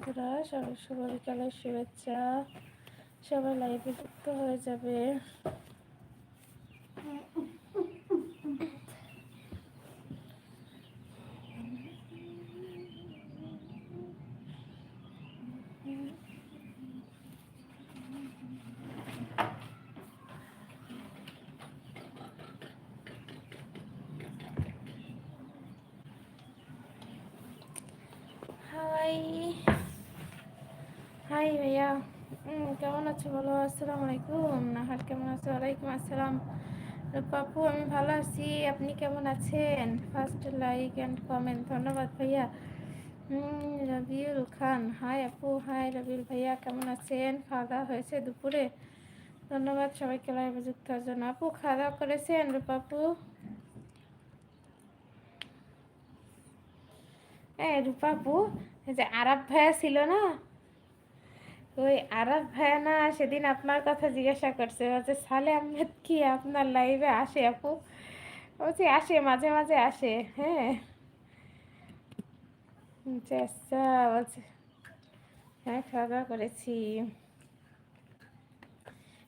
বন্ধুরা সবাই শুভ বিকালের শুভেচ্ছা। সবাই লাইভে যুক্ত হয়ে যাবে হাই হাই ভাইয়া হুম কেমন আছো? বলো আসসালামু আলাইকুম। নাহার কেমন আছো? ওয়ালাইকুম আসসালাম। পাপু আমি ভালো আছি। আপনি কেমন আছেন? ফার্স্ট লাইক অ্যান্ড কমেন্ট ধন্যবাদ ভাইয়া। রবিউল খান। হাই আপু হাই রবিউল ভাইয়া। কেমন আছেন? খাওয়া দাওয়া হয়েছে দুপুরে? ধন্যবাদ সবাইকে লাইভে যুক্ত হওয়ার জন্য। আপু, খাওয়া দাওয়া করেছেন রূপাপু হ্যাঁ রূপাপু এই যে আরব ভাইয়া ছিল না? ওই আরব ভাইয়া না সেদিন আপনার কথা জিজ্ঞাসা করছে, বলছে, সালে আহমেদ কি আপনার লাইভে আসে আপু? বলছি, আসে, মাঝে মাঝে আসে হ্যাঁ। আচ্ছা বলছে হ্যাঁ খাওয়া দাওয়া করেছি।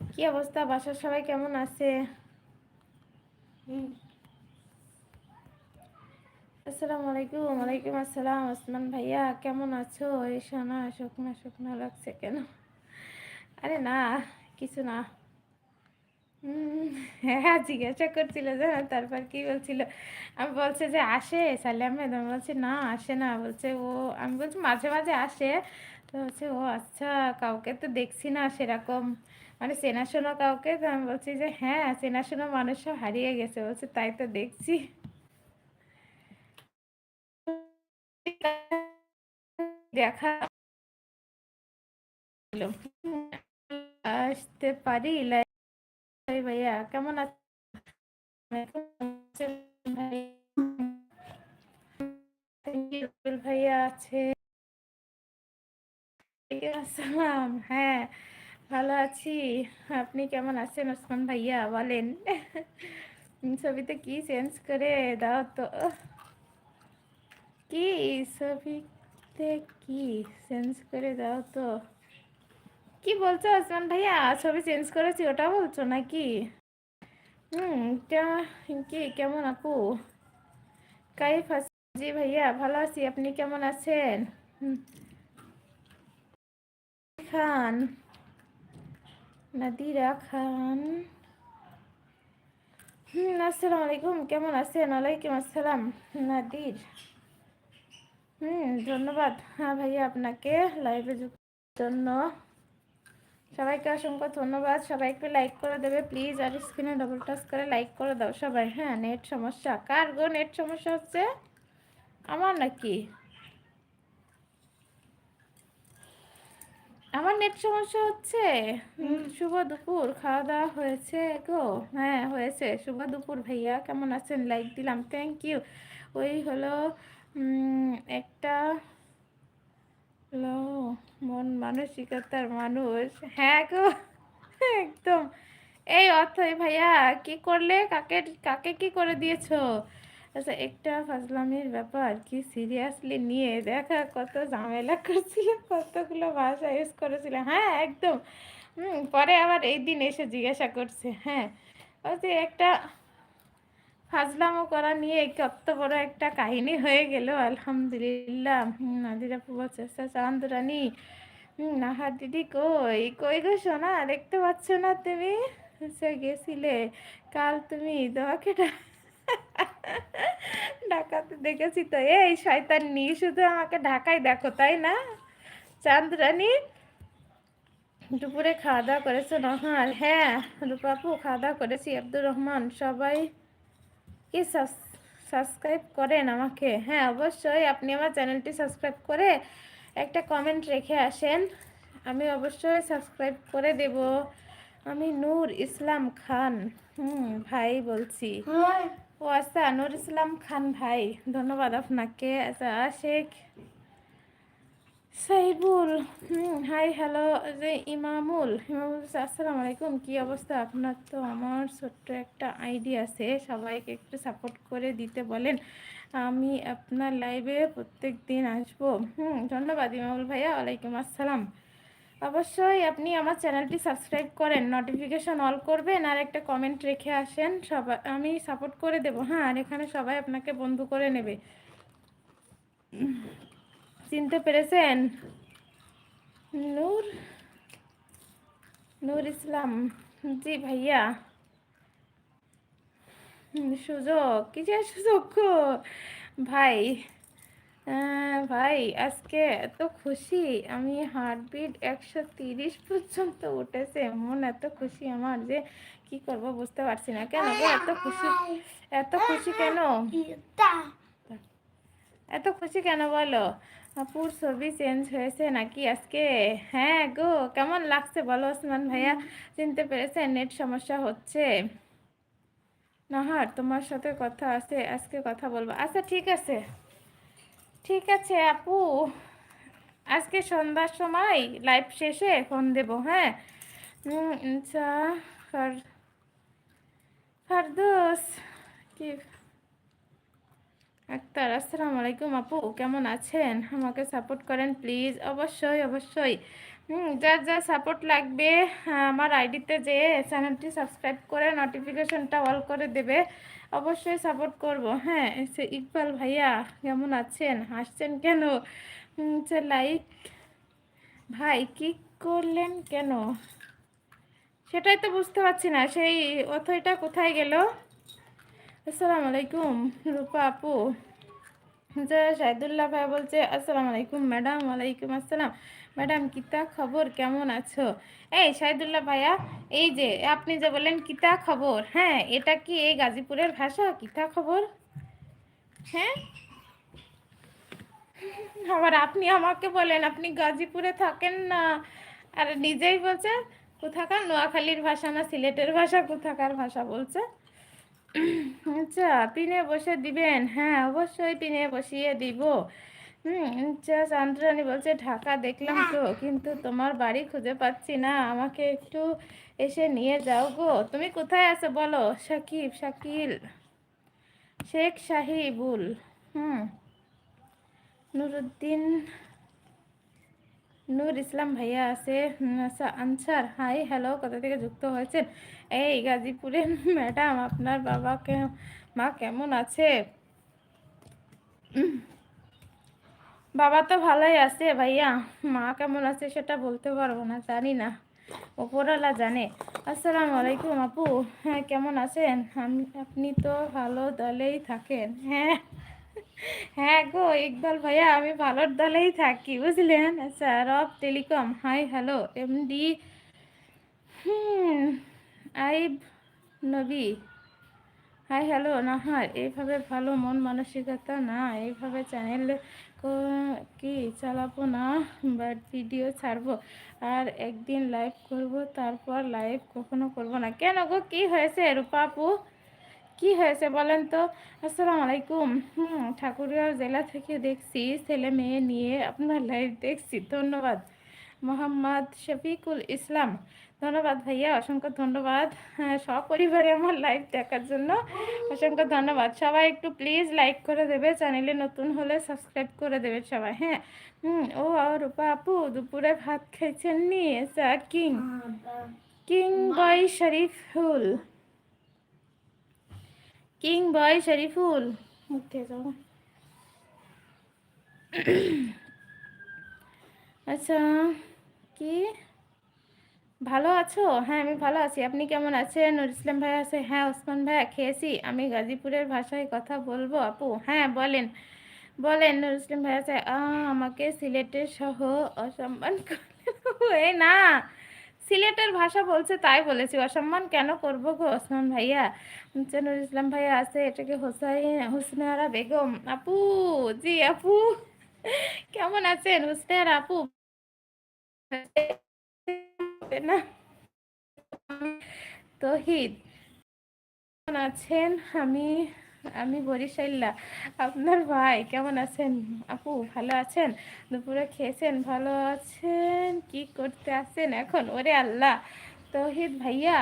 কি অবস্থা? বাসার সবাই কেমন আছে? হুম আসসালামু আলাইকুম, ওয়ালাইকুম আসসালাম। ওসমান ভাইয়া, কেমন আছো? এই শোনা, শুকনা শুকনা লাগছে কেন? আরে না, কিছু না। হ্যাঁ জিজ্ঞাসা করছিল জানো তারপর কি বলছিল? আমি বলছে যে, আসে, সালে আহমেদ। আমি বলছি, না, আসে না। বলছে, ও, আমি বলছি, মাঝে মাঝে আসে। তো বলছে, ও আচ্ছা কাউকে তো দেখছি না সেরকম। মানে চেনাশোনা কাউকে? তো আমি বলছি যে হ্যাঁ চেনাশোনা মানুষ সব হারিয়ে গেছে। বলছে, তাই তো দেখছি। দেখা আসতে পারি ভাইয়া, কেমন আছেন ভাইয়া আছে। আসসালাম হ্যাঁ ভালো আছি। আপনি কেমন আছেন ওসমান ভাইয়া? বলেন। ছবিতে কি চেঞ্জ করে দাও তো। কি ছবিতে কি চেঞ্জ করে দাও তো। কি বলছো ওসমান ভাইয়া? ছবি চেঞ্জ করেছি, ওটা বলছো নাকি? হুম কি, কেমন আপু? কাইফ আছি জি ভাইয়া, ভালো আছি, আপনি কেমন আছেন? খান, নাদিরা খান। হুম, আসসালামু আলাইকুম, কেমন আছেন? ওয়ালাইকুম আসসালাম, নাদির। হুম ধন্যবাদ। হ্যাঁ ভাইয়া আপনাকে লাইভে যুক্ত জন্য। সবাইকে অসংখ্য ধন্যবাদ। সবাই একটু লাইক করে দেবে প্লিজ আর স্ক্রিনে ডবল টাচ করে লাইক করে দাও সবাই। হ্যাঁ নেট সমস্যা। কার গো নেট সমস্যা হচ্ছে? আমার নাকি? আমার নেট সমস্যা হচ্ছে? শুভ দুপুর। খাওয়া দাওয়া হয়েছে গো? হ্যাঁ হয়েছে। শুভ দুপুর ভাইয়া। কেমন আছেন? লাইক দিলাম। থ্যাংক ইউ ওই হলো একটা মন মানসিকতার মানুষ। হ্যাঁ গো, একদম। এই অথই ভাইয়া, কি করলে? কাকে কাকে কি করে দিয়েছ? আচ্ছা একটা ফাজলামির ব্যাপার, কি সিরিয়াসলি নিয়ে? দেখা, কত ঝামেলা করছিল কতগুলো ভাষা ইউজ করেছিল হ্যাঁ একদম। পরে আবার এই দিন এসে জিজ্ঞাসা করছে হ্যাঁ। ওই যে একটা ফাজলামো করা নিয়ে কত বড় একটা কাহিনী হয়ে গেল আলহামদুলিল্লাহ। হুম, নাদিরা বলছে আচ্ছা চান্দরানি নাহার দিদি কই? কই গো সোনা দেখতে পাচ্ছ না তুমি? গেছিলে। কাল তুমি তোমাকে ঢাকাতে দেখেছি তো। এই শয়তান নি শুধু আমাকে ঢাকায় দেখো তাই না? চাঁদরানী দুপুরে খাওয়া দাওয়া করেছ নহাল হ্যাঁ রূপাপু খাওয়া দাওয়া করেছি আব্দুর রহমান সবাই কি সাবস্ক্রাইব করেন আমাকে? হ্যাঁ অবশ্যই। আপনি আমার চ্যানেলটি সাবস্ক্রাইব করে একটা কমেন্ট রেখে আসেন। আমি অবশ্যই সাবস্ক্রাইব করে দেব। আমি নূর ইসলাম খান। হুম ভাই বলছি। ও আচ্ছা নূর ইসলাম খান ভাই। ধন্যবাদ আপনাকে। আচ্ছা শেখ সাইবুল হাই হ্যালো যে ইমামুল ইমামুল আসসালামু আলাইকুম, কি অবস্থা? আপনার তো আমার ছোট্ট একটা আইডি আছে, সবাইকে একটু সাপোর্ট করে দিতে বলেন। আমি আপনার লাইভে প্রত্যেক দিন আসব। হুম, ধন্যবাদ ইমামুল ভাইয়া, ওয়ালাইকুম আসসালাম। অবশ্যই আপনি আমার চ্যানেলটি সাবস্ক্রাইব করেন নোটিফিকেশন অল করবেন, আর একটা কমেন্ট রেখে আসেন সবাই আমি সাপোর্ট করে দেব। হ্যাঁ আর এখানে সবাই আপনাকে বন্ধু করে নেবে। চিনতে পেরেছেন নূর নূর ইসলাম জি ভাইয়া সুযোগ কিসের সুযোগ ভাই ভাই আজকে এত খুশি আমি হার্টবিট একশো তিরিশ পর্যন্ত উঠেছে মন এত খুশি আমার যে কি করব বুঝতে পারছি না কেন এত খুশি এত খুশি কেন এত খুশি কেন বলো? আপুর ছবি চেঞ্জ হয়েছে নাকি আজকে? হ্যাঁ গো কেমন লাগছে বলো ওসমান ভাইয়া? চিনতে পেরেছে নেট সমস্যা হচ্ছে। নাহার তোমার সাথে কথা আছে আজকে কথা বলব। আচ্ছা ঠিক আছে। ঠিক আছে আপু। আজকে সন্ধ্যার সময় লাইভ শেষে ফোন দেব হ্যাঁ? আচ্ছা ফার ফারদোস কি আক্তার আসসালামু আলাইকুম আপু, কেমন আছেন? আমাকে সাপোর্ট করেন প্লিজ অবশ্যই অবশ্যই। যার যা সাপোর্ট লাগবে, আমার আইডিতে যে চ্যানেলটি সাবস্ক্রাইব করে নোটিফিকেশনটা অল করে দেবে, অবশ্যই সাপোর্ট করব। হ্যাঁ সে ইকবাল ভাইয়া, কেমন আছেন? হাসছেন কেন? সে লাইক ভাই কি করলেন কেন? সেটাই তো বুঝতে পারছি না, সেই অথইটা কোথায় গেল? আসসালামু আলাইকুম রূপা আপু। যে শাহিদুল্লাহ ভাই বলছে আসসালামু আলাইকুম ম্যাডাম, ওয়ালাইকুম আসসালাম। ম্যাডাম, কিতা খবর? কেমন আছো? এই শাহিদুল্লাহ ভাইয়া, এই যে আপনি যে বললেন কিতা খবর হ্যাঁ এটা কি এই গাজীপুরের ভাষা? কিতা খবর? হ্যাঁ? আবার আপনি আমাকে বলেন, আপনি গাজীপুরে থাকেন না? আর নিজেই বলছে, কোথাকার? নোয়াখালীর ভাষা না, সিলেটের ভাষা, কোথাকার ভাষা বলছে? আচ্ছা পিনে বসে দিবেন? হ্যাঁ অবশ্যই পিনে বসিয়ে দিব। হুম আচ্ছা চান্দ্রানী বলছে, ঢাকা দেখলাম তো, কিন্তু তোমার বাড়ি খুঁজে পাচ্ছি না। আমাকে একটু এসে নিয়ে যাও গো। তুমি কোথায় আছো বলো? সাকিব, শাকিল, শেখ সাহিবুল, হুম, নুরুদ্দিন, নূর ইসলাম ভাইয়া আছে। আচ্ছা আনসার, হাই, হ্যালো, কোথা থেকে যুক্ত হয়েছেন? এই গাজীপুরের ম্যাডাম, আপনার বাবা কে, মা কেমন আছে? বাবা তো ভালোই আছে ভাইয়া, মা কেমন আছে সেটা বলতে পারব না, জানি না, ওপরওয়ালা জানে। আসসালামু আলাইকুম আপু হ্যাঁ কেমন আছেন? আপনি তো ভালো দলেই থাকেন হ্যাঁ? হ্যাঁ গো, ইকবাল ভাইয়া, আমি ভালোর দলেই থাকি, বুঝলেন? আচ্ছা Rab telecom, hi, hello, MD, হুম আইব নবী। হাই, হ্যালো নাহার এইভাবে ভালো মন মানসিকতা না। এইভাবে চ্যানেল কি চালাবো না বাট ভিডিও ছাড়বো। আর একদিন লাইভ করব, তারপর লাইভ কখনো করব না। কেন গো? কি হয়েছে রূপা আপু? কি হয়েছে বলেন তো? আসসালামু আলাইকুম। হুম ঠাকুরগাঁও জেলা থেকে দেখছি, ছেলে মেয়ে নিয়ে আপনার লাইভ দেখছি। ধন্যবাদ। মোহাম্মদ শফিকুল ইসলাম। ধন্যবাদ ভাইয়া, অসংখ্য ধন্যবাদ। হ্যাঁ সপরিবারে আমার লাইভ দেখার জন্য অসংখ্য ধন্যবাদ। সবাই একটু প্লিজ লাইক করে দেবে চ্যানেলে নতুন হলে সাবস্ক্রাইব করে দেবে সবাই হ্যাঁ। ও রূপা আপু, দুপুরে ভাত খাইছেন নি? আচ্ছা king king boy Shariful king boy Shariful যাও। আচ্ছা কি? ভালো আছো? হ্যাঁ আমি ভালো আছি। আপনি কেমন আছেন? নুর ইসলাম ভাই আছে। হ্যাঁ ওসমান ভাইয়া খেয়েছি। আমি গাজীপুরের ভাষায় কথা বলব, আপু? হ্যাঁ বলেন। বলেন নুর ইসলাম ভাই আছে। আমাকে সিলেটের সহ অসম্মান করে না। সিলেটের ভাষা বলছে, তাই বলেছি। অসম্মান কেন করব গো ওসমান ভাইয়া? হচ্ছে নুর ইসলাম ভাইয়া আছে, এটাকে হোসাইন, হুসনারা বেগম। আপু, জি, আপু। কেমন আছেন? হুসনারা, আপু? না? তহিদ, কেমন আছেন? আমি আমি বরিশাল্লা আপনার ভাই, কেমন আছেন? আপু, ভালো আছেন? দুপুরে খেয়েছেন? ভালো আছেন? কি করতে আছেন এখন? ওরে আল্লাহ! তহিদ ভাইয়া,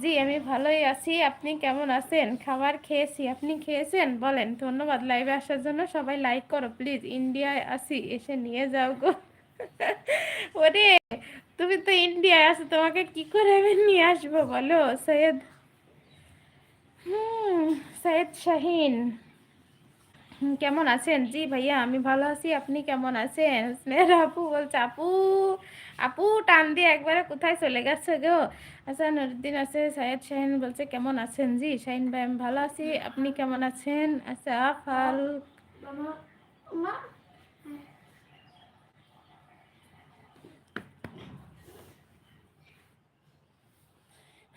জি, আমি ভালোই আছি। আপনি কেমন আছেন? খাবার খেয়েছি। আপনি খেয়েছেন? বলেন, ধন্যবাদ। লাইভে আসার জন্য সবাই লাইক করো প্লিজ ইন্ডিয়ায় আসি এসে নিয়ে যাও গো। ওরে, তুমি তো ইন্ডিয়ায় আছো, তোমাকে কি করে আমি নিয়ে আসব বলো? সৈয়দ, হুম, সৈয়দ শাহিন। কেমন আছেন? জি ভাইয়া, আমি ভালো আছি। আপনি কেমন আছেন? স্নেহা আপু বলছে, আপু আপু, টান দিয়ে একবারে কোথায় চলে গেছে গো? আচ্ছা নুরুদ্দিন আছে সাইদ শাহিন বলছে, কেমন আছেন? জি, শাহিন ভাই, আমি ভালো আছি। আপনি কেমন আছেন? আচ্ছা ফাল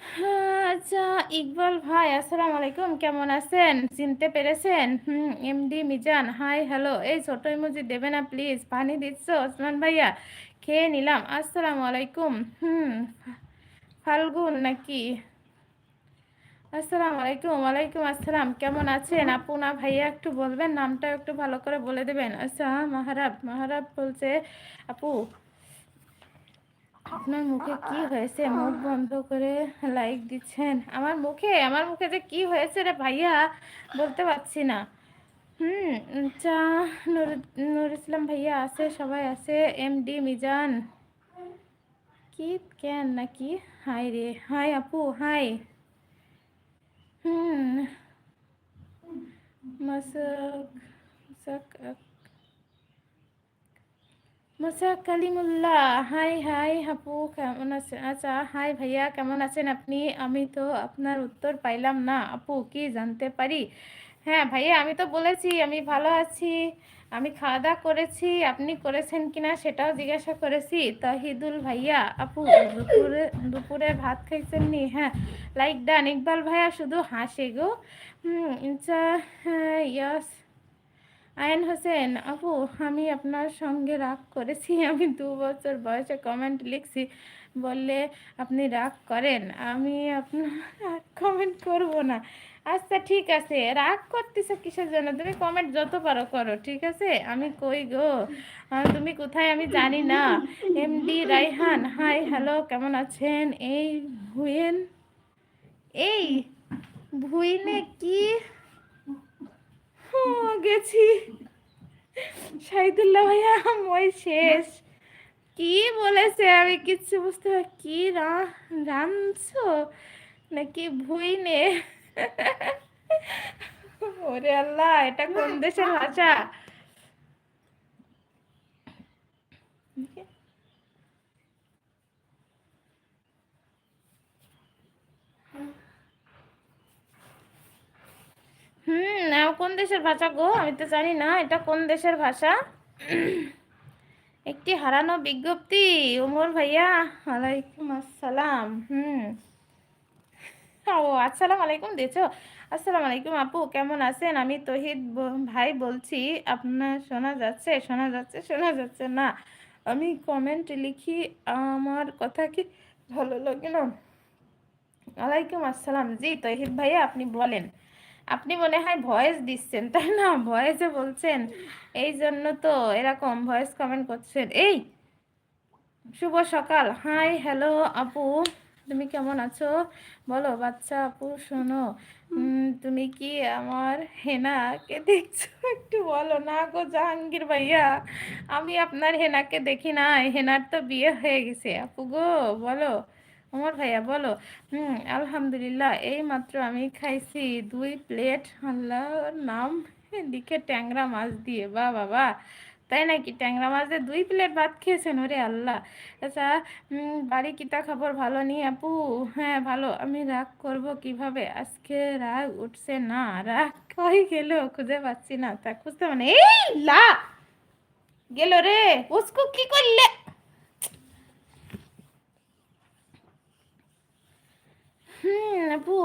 আচ্ছা ইকবাল ভাই, আসসালামু আলাইকুম, কেমন আছেন? চিনতে পেরেছেন? হুম, এমডি মিজান, হাই, হ্যালো। এই ছোট ইমোজি দেবে না, প্লিজ। পানি দিচ্ছ, ওসমান ভাইয়া? খেয়ে নিলাম, আসসালামু আলাইকুম। হুম, ফাল্গুন নাকি? আসসালামু আলাইকুম, ওয়ালাইকুম আসসালাম, কেমন আছেন? আপু না ভাইয়া, একটু বলবেন নামটা একটু ভালো করে বলে দেবেন। আচ্ছা মাহারাব মাহারাব বলছে, আপু আপনার মুখে কি হয়েছে? মুখ বন্ধ করে লাইক দিচ্ছেন। আমার মুখে? আমার মুখে যে কি হয়েছে রে ভাইয়া? বলতে পারছি না। হুম আচ্ছা নুর ইসলাম ভাইয়া আছে, সবাই আছে। এমডি মিজান। কি কেন নাকি? হাই রে, হাই আপু, হাই। হুম, মাসাক মোসা কালিমুল্লাহ হাই হাই হাপু কেমন আছেন আচ্ছা হাই ভাইয়া কেমন আছেন আপনি আমি তো আপনার উত্তর পাইলাম না আপু কি জানতে পারি হ্যাঁ ভাইয়া আমি তো বলেছি আমি ভালো আছি আমি খাওয়া দাওয়া করেছি আপনি করেছেন কিনা সেটাও জিজ্ঞাসা করেছি তহিদুল ভাইয়া আপু দুপুরে দুপুরে ভাত খাইছেন নি হ্যাঁ লাইক ডান ইকবাল ভাইয়া শুধু হাসে গো ইয়াস আয়ন হোসেন, আপু, আমি আপনার সঙ্গে রাগ করেছি। আমি দু বছর বয়সে কমেন্ট লিখছি। বললে আপনি রাগ করেন। আমি আপনার কমেন্ট করব না। আচ্ছা ঠিক আছে। রাগ করতেছো কিসের জন্য? তুমি কমেন্ট যত পারো করো, ঠিক আছে? আমি কই গো? তুমি কোথায় আমি জানি না। এমডি রাইহান হাই হ্যালো কেমন আছেন? এই ভুয়েন এই ভুইনে কি গেছি। শাহিদুল্লাহ ভাইয়া, মই শেষ। কি বলেছে? আমি কিচ্ছু বুঝতে পারি কি রা- রাঁধছো? নাকি ভুই নে ওরে আল্লাহ, এটা কোন দেশের ভাষা? হুম কোন দেশের ভাষা গো? আমি তো জানি না, এটা কোন দেশের ভাষা? একটি হারানো বিজ্ঞপ্তি, ওমর ভাইয়া। ওয়ালাইকুম আসসালাম, হুম। ও, আসসালামু আলাইকুম দিয়েছ? আসসালামু আলাইকুম আপু, কেমন আছেন? আমি তহিদ ভাই বলছি, আপনার শোনা যাচ্ছে? শোনা যাচ্ছে শোনা যাচ্ছে না। আমি কমেন্ট লিখি, আমার কথা কি ভালো লাগে না? ওয়ালাইকুম আসসালাম। জি, তহিদ ভাইয়া, আপনি বলেন। আপনি মনে হয় ভয়েস দিচ্ছেন, তাই না? ভয়েসে বলছেন। এই জন্য তো এরকম ভয়েস কমেন্ট করছেন। এই, শুভ সকাল। হাই, হ্যালো, আপু। তুমি কেমন আছো? বলো, বাচ্চা আপু, শোনো। তুমি কি আমার হেনাকে দেখছ? একটু বলো না গো জাহাঙ্গীর ভাইয়া। আমি আপনার হেনাকে দেখি না হেনার তো বিয়ে হয়ে গেছে। আপু গো, বলো। ওমর ভাইয়া বলো, হুম, আলহামদুলিল্লাহ এই মাত্র আমি খাইছি দুই প্লেট আল্লাহর নাম লিখে ট্যাংরা মাছ দিয়ে, বা বাবা তাই নাকি? ট্যাংরা মাছ দিয়ে দুই প্লেট ভাত খেয়েছেন, ওরে আল্লাহ। আচ্ছা বাড়ি কিতা খবর ভালো নি আপু? হ্যাঁ ভালো, আমি রাগ করব কীভাবে? আজকে রাগ উঠছে না, রাগ কই গেল? খুঁজে পাচ্ছি না, তা খুঁজতে মানে এই লা, গেল রে, উসকো কি করলে? হুম আপু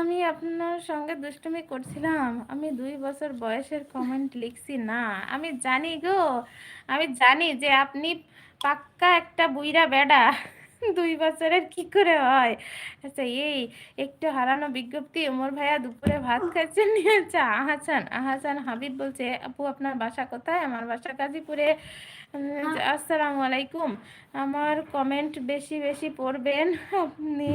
আমি আপনার সঙ্গে দুষ্টুমি করছিলাম। আমি দুই বছর বয়সের কমেন্ট লিখছি না। আমি জানি গো আমি জানি যে আপনি পাক্কা একটা বুইরা বেডা। দুই বছরের কি করে হয়? আচ্ছা এই একটু হারানো বিজ্ঞপ্তি ওমর ভাইয়া দুপুরে ভাত খাচ্ছেন নিয়ে আচ্ছা আহাসান আহাসান হাবিব বলছে আপু আপনার বাসা কোথায়? আমার বাসা গাজীপুরে। উম, আসসালামু আলাইকুম। আমার কমেন্ট বেশি বেশি পড়বেন। আপনি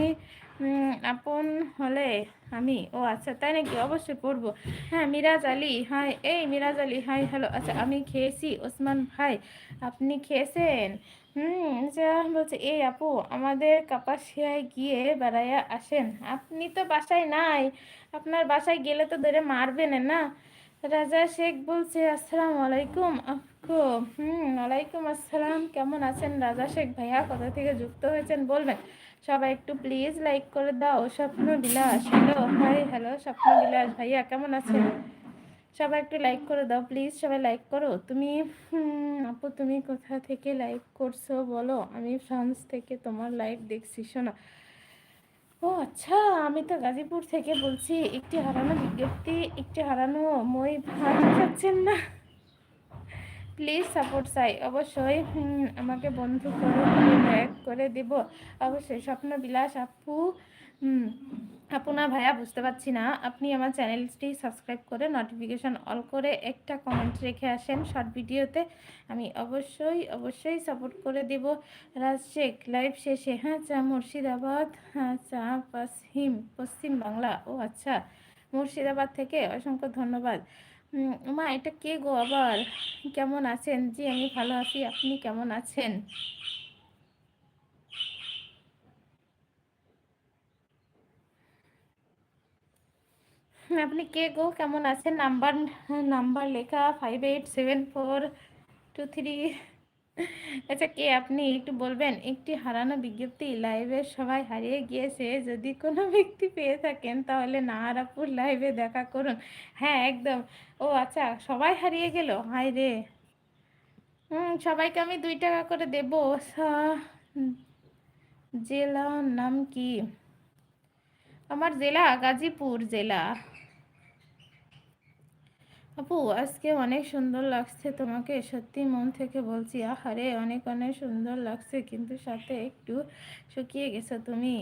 আপন হলে আমি? ও আচ্ছা তাই নাকি? অবশ্যই পড়ব। হ্যাঁ মিরাজ আলী, হাই। এই মিরাজ আলী, হাই, হ্যালো। আচ্ছা আমি খেয়েছি। ওসমান ভাই, আপনি খেয়েছেন? হুম আচ্ছা বলছে, এই আপু, আমাদের কাপাসিয়ায় গিয়ে বেড়াইয়া আসেন। আপনি তো বাসায় নাই। আপনার বাসায় গেলে তো ধরে মারবেন না। রাজা শেখ বলছে, আসসালামু আলাইকুম আপু হুম, ওয়ালাইকুম আসসালাম। কেমন আছেন রাজা শেখ ভাইয়া? কোথা থেকে যুক্ত হয়েছেন বলবেন? সবাই একটু প্লিজ লাইক করে দাও। স্বপ্ন বিলাস হ্যালো হাই হ্যালো স্বপ্ন বিলাস ভাইয়া, কেমন আছেন? সবাই একটু লাইক করে দাও প্লিজ সবাই লাইক করো। তুমি আপু, তুমি কোথা থেকে লাইক করছ বলো? আমি ফ্রান্স থেকে তোমার লাইভ দেখছি, শোনো। ও আচ্ছা আমি তো গাজীপুর থেকে বলছি, একটি হারানো বিজ্ঞপ্তি, একটি হারানো মই ভাত খাচ্ছেন না? প্লিজ সাপোর্ট চাই অবশ্যই আমাকে বন্ধু করে ব্যাক করে দিব। অবশ্যই স্বপ্ন বিলাস আপু আপনার ভাইয়া, বুঝতে পারছি না। আপনি আমার চ্যানেলটি সাবস্ক্রাইব করে নোটিফিকেশান অল করে একটা কমেন্ট রেখে আসেন শর্ট ভিডিওতে আমি অবশ্যই অবশ্যই সাপোর্ট করে দেব। রাজ শেখ লাইভ শেষে হ্যাঁ চা, মুর্শিদাবাদ হ্যাঁ চা, পশ্চিম পশ্চিম বাংলা ও আচ্ছা। মুর্শিদাবাদ থেকে অসংখ্য ধন্যবাদ। মা, এটা কে গো আবার? কেমন আছেন? জি, আমি ভালো আছি। আপনি কেমন আছেন? আপনি কে গো? কেমন আছেন? নাম্বার নাম্বার লেখা five eight seven four two three আচ্ছা কে আপনি একটু বলবেন? একটি হারানো বিজ্ঞপ্তি লাইভে সবাই হারিয়ে গিয়েছে। যদি কোনো ব্যক্তি পেয়ে থাকেন, তাহলে নাহারাপুর লাইভে দেখা করুন। হ্যাঁ একদম। ও আচ্ছা সবাই হারিয়ে গেল? হাই রে। হুম, সবাইকে আমি দুই টাকা করে দেব। জেলার নাম কি? আমার জেলা গাজীপুর জেলা। আপু, আজকে অনেক সুন্দর লাগছে তোমাকে। সত্যি মন থেকে বলছি, আহারে, অনেক অনেক সুন্দর লাগছে, কিন্তু সাথে একটু শুকিয়ে গেছো তুমি।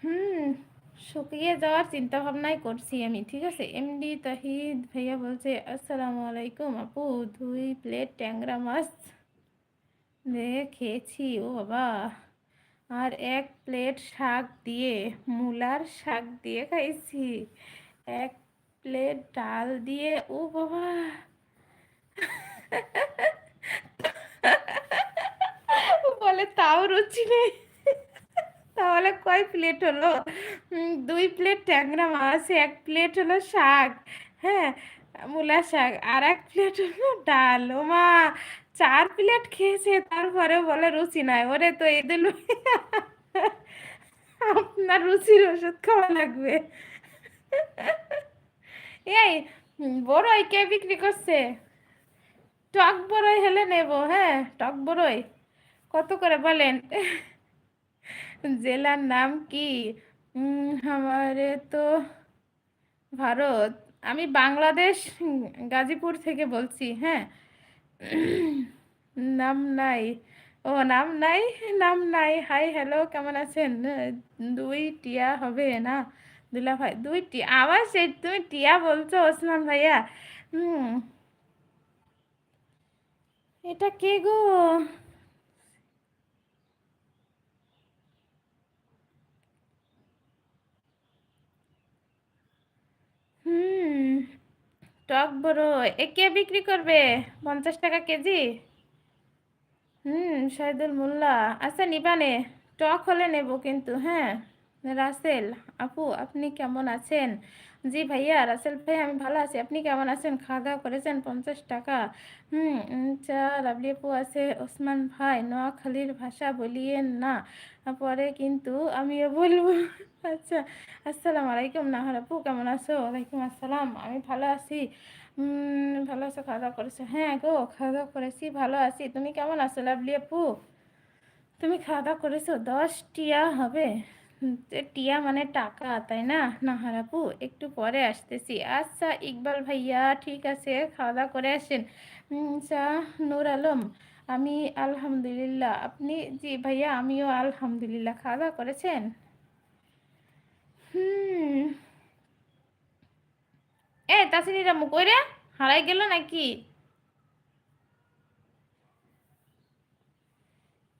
হুম, শুকিয়ে যাওয়ার চিন্তা ভাবনাই করছি আমি, ঠিক আছে? এমডি তাহিদ ভাইয়া বলছে, আসসালামু আলাইকুম আপু, দুই প্লেট ট্যাংরা মাছ দিয়ে খেয়েছি, ও বাবা। আর এক প্লেট শাক দিয়ে, মূলার শাক দিয়ে খাইছি, এক প্লেট ডাল দিয়ে, ও বাবা। বলে, তাও রুচি নেই। তাহলে কয় প্লেট হলো? দুই প্লেট ট্যাংরা মাছ, এক প্লেট হলো শাক হ্যাঁ মূলা শাক, আর এক প্লেট হলো ডাল। ও মা, চার প্লেট খেয়েছে, তারপরে বলে, রুচি নাই। ওরে তো এদের আপনার রুচির ওষুধ খাওয়া লাগবে। এই বড়ই কে বিক্রি করছে? টক বড়ই হলে নেব হ্যাঁ টক বড়ই। কত করে বলেন? জেলার নাম কি? আমারে তো ভারত। আমি বাংলাদেশ, গাজীপুর থেকে বলছি হ্যাঁ। নাম নাই। ও, নাম নাই? নাম নাই। হাই, হ্যালো, কেমন আছেন? দুই টিয়া হবে, না? দুলা ভাই, দুই টিয়া আবার সে তুমি টিয়া বলছো ওসমান ভাইয়া। এটা কে গো? হুম, টক বড়, এ কে বিক্রি করবে? পঞ্চাশ টাকা কেজি? হুম, শাহিদুল মোল্লা। আচ্ছা নিবানে, টক হলে নেব কিন্তু হ্যাঁ। রাসেল, আপু, আপনি কেমন আছেন? জি ভাইয়া, রাসেল ভাই, আমি ভালো আছি। আপনি কেমন আছেন? খাওয়া দাওয়া করেছেন? পঞ্চাশ টাকা। হুম চা লাভলি আপু আছে। ওসমান ভাই, নোয়াখালীর ভাষা বলিয়েন না। পরে কিন্তু আমিও বলব। আচ্ছা আসসালামু আলাইকুম, নাহার আপু, কেমন আছো? ওয়ালাইকুম আসসালাম, আমি ভালো আছি। ভালো আছো? খাওয়া দাওয়া করেছ? হ্যাঁ গো খাওয়া দাওয়া করেছি, ভালো আছি। তুমি কেমন আছো, লাভলি আপু? তুমি খাওয়া দাওয়া করেছ? দশ টিয়া হবে। টিয়া মানে টাকা, তাই না? নাহার আপু একটু পরে আসতেছি। আচ্ছা ইকবাল ভাইয়া, ঠিক আছে খাওয়া দাওয়া করে আসেন। আচ্ছা নূর আলম, আমি আলহামদুলিল্লাহ। আপনি, জি ভাইয়া, আমিও আলহামদুলিল্লাহ। খাওয়া দাওয়া করেছেন? হুম। এ তাসিনিরা মুখ রে? হারাই গেল নাকি?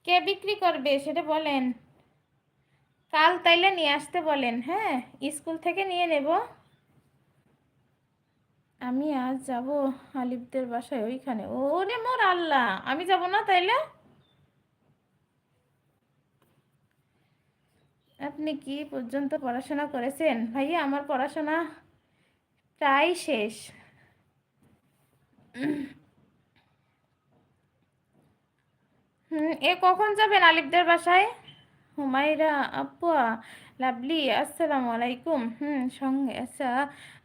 কে বিক্রি করবে, সেটা বলেন। কাল তাইলে নিয়ে আসতে বলেন হ্যাঁ? স্কুল থেকে নিয়ে নেব। আমি আজ যাব আলিফদের বাসায় ওইখানে। ওরে মোর আল্লাহ, আমি যাব না তাইলে? আপনি কি পর্যন্ত পড়াশোনা করেছেন? ভাইয়া, আমার পড়াশোনা প্রায় শেষ। হুম, এ কখন যাবেন আলিফদের বাসায়? হুমাইরা আপুয়া লাভলি আসসালামু আলাইকুম হুম, সঙ্গে আচ্ছা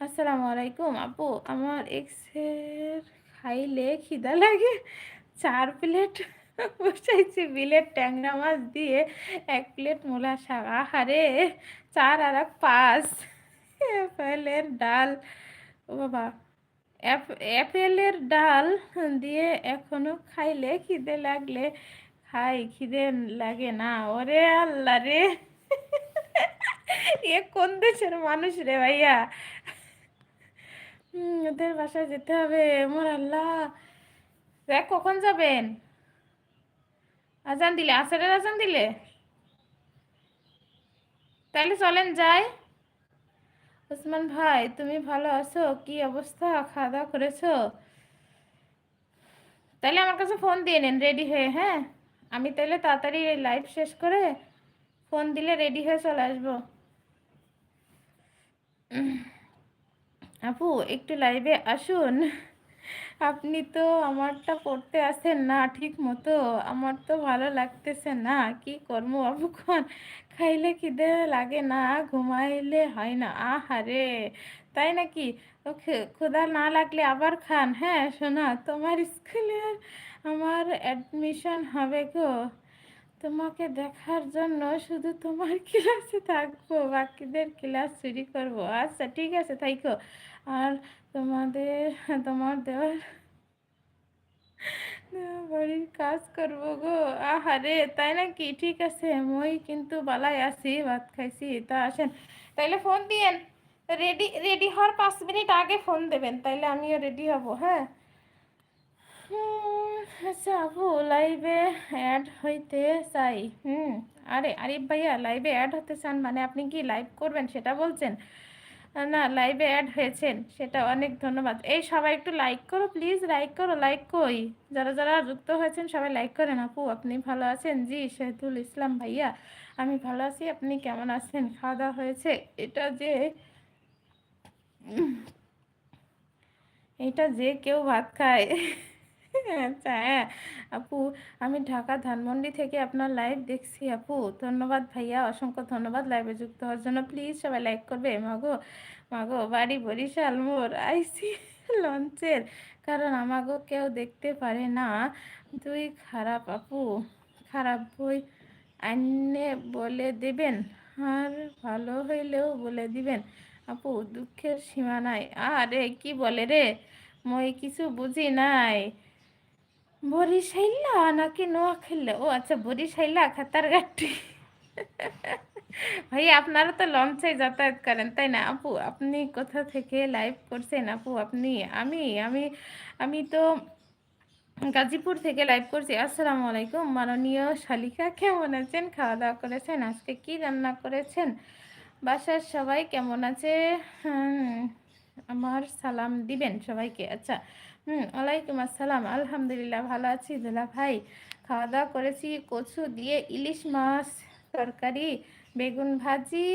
আসসালামু আলাইকুম আপু। আমার এক্সের খাইলে খিদা লাগে। চার প্লেট বসাইছি বিলেট ট্যাংরা মাছ দিয়ে এক প্লেট মূলা শাক। আহারে, চার আর এক পাঁচ। অ্যাপেলের ডাল, ও বাবা অ্যাপেলের ডাল দিয়ে এখনও খাইলে খিদে লাগলে খাই, খিদে লাগে না। ওরে আল্লাহ রে। এ কোন দেশের মানুষ রে ভাইয়া? ওদের বাসায় যেতে হবে। মোর আল্লাহ। দেখ, কখন যাবেন? আজান দিলে, আসরের আজান দিলে? তাহলে চলেন, যাই। ওসমান ভাই, তুমি ভালো আছো? কি অবস্থা? খাওয়া দাওয়া করেছ? তাহলে আমার কাছে ফোন দিয়ে নেন, রেডি হয়ে হ্যাঁ? আমি তাহলে তাড়াতাড়ি এই লাইভ শেষ করে ফোন দিলে রেডি হয়ে চলে আসব। আপু, একটু লাইভে আসুন। আপনি তো আমারটা পড়তে আসেন না ঠিক মতো। আমার তো ভালো লাগতেছে না। কি করব আবুক্ষণ খাইলে খিদে লাগে না, ঘুমাইলে হয় না। আহারে, তাই নাকি? তো ক্ষুধা না লাগলে আবার খান হ্যাঁ? শোনা, তোমার স্কুলে আমার অ্যাডমিশন হবে গো। তোমাকে দেখার জন্য শুধু তোমার ক্লাসে থাকব, বাকিদের ক্লাস চুরি করব। আচ্ছা ঠিক আছে তাইকো আর তোমাদের, তোমার দেওয়ার বাড়ির কাজ করব গো। আহারে, তাই নাকি? ঠিক আছে, মই কিন্তু বালাই আছি, ভাত খাইছি, তা আসেন। তাইলে ফোন দিয়েন। রেডি রেডি হওয়ার পাঁচ মিনিট আগে ফোন দেবেন, তাইলে আমিও রেডি হব হ্যাঁ? আচ্ছা আপু লাইভে অ্যাড হইতে চাই। হুম, আরে আরিফ ভাইয়া লাইভে অ্যাড হতে চান মানে আপনি কি লাইভ করবেন সেটা বলছেন? না লাইভে অ্যাড হয়েছেন, সেটা অনেক ধন্যবাদ। এই সবাই একটু লাইক করো প্লিজ লাইক করো লাইক কই? যারা যারা যুক্ত হয়েছেন সবাই লাইক করেন। আপু, আপনি ভালো আছেন? জি, শহীদুল ইসলাম ভাইয়া, আমি ভালো আছি। আপনি কেমন আছেন? খাওয়া দাওয়া হয়েছে? এটা যে এটা যে কেউ ভাত খায়। আচ্ছা হ্যাঁ আপু, আমি ঢাকা ধানমন্ডি থেকে আপনার লাইভ দেখছি আপু। ধন্যবাদ ভাইয়া, অসংখ্য ধন্যবাদ লাইভে যুক্ত হওয়ার জন্য। প্লিজ সবাই লাইক করবে। মাগো মাগো, বাড়ি বরিশাল মোর আইসি লঞ্চের কারণ আমাগো কেউ দেখতে পারে না। তুই খারাপ আপু, খারাপ বই আইনে বলে দেবেন, আর ভালো হইলেও বলে দিবেন। আপু, দুঃখের সীমা নাই। আরে, কি বলে রে? মই কিছু বুঝি নাই। বরিশাইলা নাকি নোয়াখাইলা ও আচ্ছা বরিশাইলা খাতার গাটি ভাই, আপনারা তো লঞ্চে যাতায়াত করেন, তাই না? আপু, আপনি কোথা থেকে লাইভ করছেন? আপু, আপনি, আমি আমি আমি তো গাজীপুর থেকে লাইভ করছি। আসসালামু আলাইকুম। মাননীয় শালিকা, কেমন আছেন? খাওয়া দাওয়া করেছেন? আজকে কি রান্না করেছেন? বাসার সবাই কেমন আছে? আমার সালাম দিবেন সবাইকে? আচ্ছা হুম, ওয়ালাইকুম আসসালাম। আলহামদুলিল্লাহ ভালো আছি। দুলা ভাই খাওয়া দাওয়া করেছি, কচু দিয়ে ইলিশ মাছ, তরকারি, বেগুন ভাজি,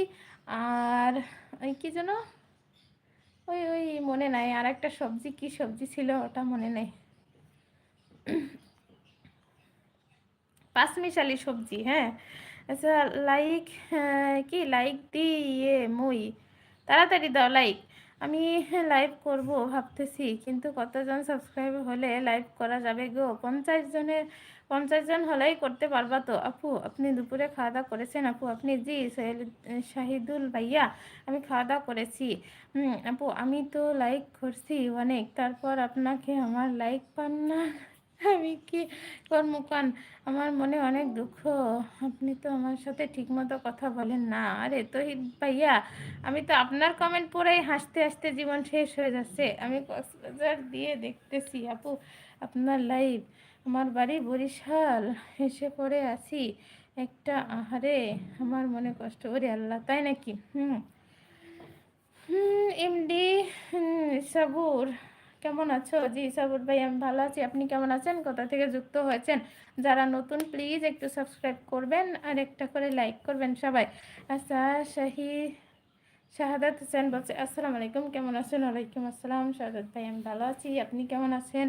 আর ওই কী যেন? ওই ওই মনে নাই আর একটা সবজি, কি সবজি ছিল ওটা মনে নেই। পাঁচমিশালি সবজি হ্যাঁ? আচ্ছা লাইক কি? লাইক দিয়ে মই। তাড়াতাড়ি দাও লাইক আমি লাইভ করব ভাবতেছি। কিন্তু কতজন সাবস্ক্রাইব হলে লাইভ করা যাবে গো? পঞ্চাশ জনের, পঞ্চাশ জন হলেই করতে পারবা তো। আপু, আপনি দুপুরে খাওয়া দাওয়া করেছেন? আপু, আপনি জি শাহিদুল ভাইয়া, আমি খাওয়া দাওয়া করেছি। আপু, আমি তো লাইক করছি অনেক। তারপর আপনাকে আমার লাইক পান না। আমি কি কর্মকান আমার মনে অনেক দুঃখ। আপনি তো আমার সাথে ঠিকমতো কথা বলেন না। আরে তহিদ ভাইয়া, আমি তো আপনার কমেন্ট পড়েই হাসতে হাসতে জীবন শেষ হয়ে যাচ্ছে। আমি কক্সবাজার দিয়ে দেখতেছি আপু, আপনার লাইভ আমার বাড়ি বরিশাল। এসে পড়ে আছি। একটা আহারে, আমার মনে কষ্ট। ওরে আল্লাহ, তাই নাকি? হুম। হুম, এমডি সাবুর। কেমন আছো? জি, সাবুর ভাই, আমি ভালো আছি। আপনি কেমন আছেন? কোথা থেকে যুক্ত হয়েছেন? যারা নতুন প্লিজ একটু সাবস্ক্রাইব করবেন আর একটা করে লাইক করবেন সবাই। আচ্ছা শাহি, শাহাদাত হোসেন বলছে, আসসালামু আলাইকুম, কেমন আছেন? ওয়ালাইকুম আসসালাম, শাহাদাত ভাই, আমি ভালো আছি। আপনি কেমন আছেন?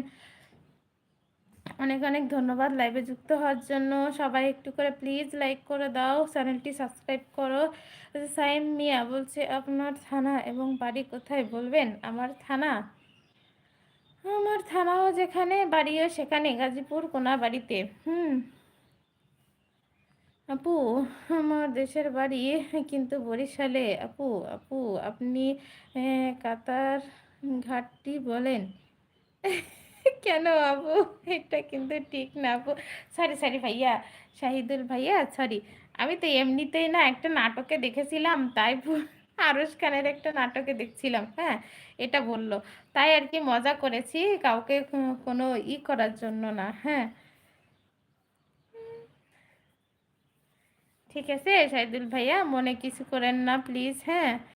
অনেক অনেক ধন্যবাদ লাইভে যুক্ত হওয়ার জন্য। সবাই একটু করে প্লিজ লাইক করে দাও চ্যানেলটি সাবস্ক্রাইব করো। সাইম মিয়া বলছে, আপনার থানা এবং বাড়ি কোথায় বলবেন? আমার থানা? আমার থানাও যেখানে বাড়িও সেখানে গাজীপুর কোনা বাড়িতে হুম। আপু, আমার দেশের বাড়ি কিন্তু বরিশালে। আপু আপু, আপনি কাতার ঘাটটি বলেন? কেন আপু? এটা কিন্তু ঠিক না আপু। সরি সরি ভাইয়া, শাহিদুল ভাইয়া সরি আমি তো এমনিতেই না একটা নাটকে দেখেছিলাম, তাই আরস খানের একটা নাটকে দেখছিলাম হ্যাঁ? এটা বলল। তাই আর কি মজা করেছি কাউকে কোনো ই করার জন্য না হ্যাঁ। ঠিক আছে, সাইদুল ভাইয়া, মনে কিছু করেন না প্লিজ হ্যাঁ।